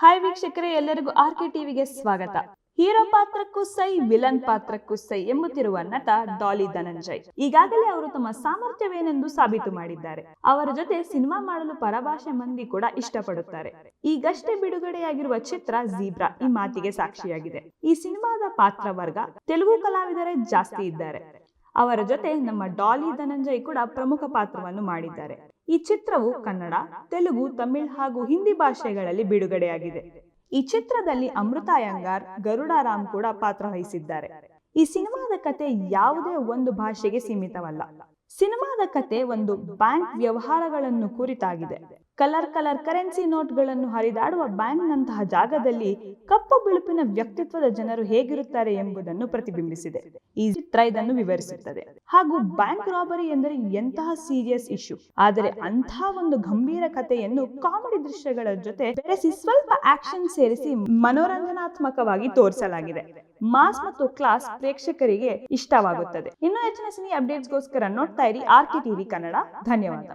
Hi ವೀಕ್ಷಕರೇ, ಎಲ್ಲರಿಗೂ R K ಟಿವಿಗೆ ಸ್ವಾಗತ. ಹೀರೋ ಪಾತ್ರಕ್ಕೂ ಸೈ, ವಿಲನ್ ಪಾತ್ರಕ್ಕೂ ಸೈ ಎಂಬುತ್ತಿರುವ ನಟ ಡಾಲಿ ಧನಂಜಯ್. ಈಗಾಗಲೇ ಅವರು ತಮ್ಮ ಸಾಮರ್ಥ್ಯವೇನೆಂದು ಸಾಬೀತು ಮಾಡಿದ್ದಾರೆ. ಅವರ ಜೊತೆ ಸಿನಿಮಾ ಮಾಡಲು ಪರಭಾಷೆ ಮಂದಿ ಕೂಡ ಇಷ್ಟಪಡುತ್ತಾರೆ. ಈಗಷ್ಟೇ ಬಿಡುಗಡೆಯಾಗಿರುವ ಚಿತ್ರ ಜೀಬ್ರಾ ಈ ಮಾತಿಗೆ ಸಾಕ್ಷಿಯಾಗಿದೆ. ಈ ಸಿನಿಮಾದ ಪಾತ್ರ ವರ್ಗ ತೆಲುಗು ಕಲಾವಿದರೇ ಜಾಸ್ತಿ ಇದ್ದಾರೆ. ಅವರ ಜೊತೆ ನಮ್ಮ ಡಾಲಿ ಧನಂಜಯ್ ಕೂಡ ಪ್ರಮುಖ ಪಾತ್ರವನ್ನು ಮಾಡಿದ್ದಾರೆ. ಈ ಚಿತ್ರವು ಕನ್ನಡ, ತೆಲುಗು, ತಮಿಳ್ ಹಾಗೂ ಹಿಂದಿ ಭಾಷೆಗಳಲ್ಲಿ ಬಿಡುಗಡೆಯಾಗಿದೆ. ಈ ಚಿತ್ರದಲ್ಲಿ ಅಮೃತ ಅಯ್ಯಂಗಾರ್ ಗರುಡಾರಾಮ್ ಕೂಡ ಪಾತ್ರ ವಹಿಸಿದ್ದಾರೆ. ಈ ಸಿನಿಮಾದ ಕತೆ ಯಾವುದೇ ಒಂದು ಭಾಷೆಗೆ ಸೀಮಿತವಲ್ಲ. ಸಿನಿಮಾದ ಕತೆ ಒಂದು ಬ್ಯಾಂಕ್ ವ್ಯವಹಾರಗಳನ್ನು ಕುರಿತಾಗಿದೆ. ಕಲರ್ ಕಲರ್ ಕರೆನ್ಸಿ ನೋಟ್ಗಳನ್ನು ಹರಿದಾಡುವ ಬ್ಯಾಂಕ್ ನಂತಹ ಜಾಗದಲ್ಲಿ ಕಪ್ಪು ಬಿಳುಪಿನ ವ್ಯಕ್ತಿತ್ವದ ಜನರು ಹೇಗಿರುತ್ತಾರೆ ಎಂಬುದನ್ನು ಪ್ರತಿಬಿಂಬಿಸಿದೆ. ಈ ಚಿತ್ರ ಇದನ್ನು ವಿವರಿಸುತ್ತದೆ. ಹಾಗೂ ಬ್ಯಾಂಕ್ ರಾಬರಿ ಎಂದರೆ ಎಂತಹ ಸೀರಿಯಸ್ ಇಶ್ಯೂ. ಆದರೆ ಅಂತಹ ಒಂದು ಗಂಭೀರ ಕಥೆಯನ್ನು ಕಾಮಿಡಿ ದೃಶ್ಯಗಳ ಜೊತೆ ಬೆರೆಸಿ ಸ್ವಲ್ಪ ಆಕ್ಷನ್ ಸೇರಿಸಿ ಮನೋರಂಜನಾತ್ಮಕವಾಗಿ ತೋರಿಸಲಾಗಿದೆ. ಮಾಸ್ ಮತ್ತು ಕ್ಲಾಸ್ ಪ್ರೇಕ್ಷಕರಿಗೆ ಇಷ್ಟವಾಗುತ್ತದೆ. ಇನ್ನೂ ಹೆಚ್ಚಿನ ಸಿನಿ ಅಪ್ಡೇಟ್ಸ್ಗೋಸ್ಕರ ನೋಡ್ತಾ ಇರಿ ಆರ್ ಕೆ ಟಿವಿ ಕನ್ನಡ. ಧನ್ಯವಾದ.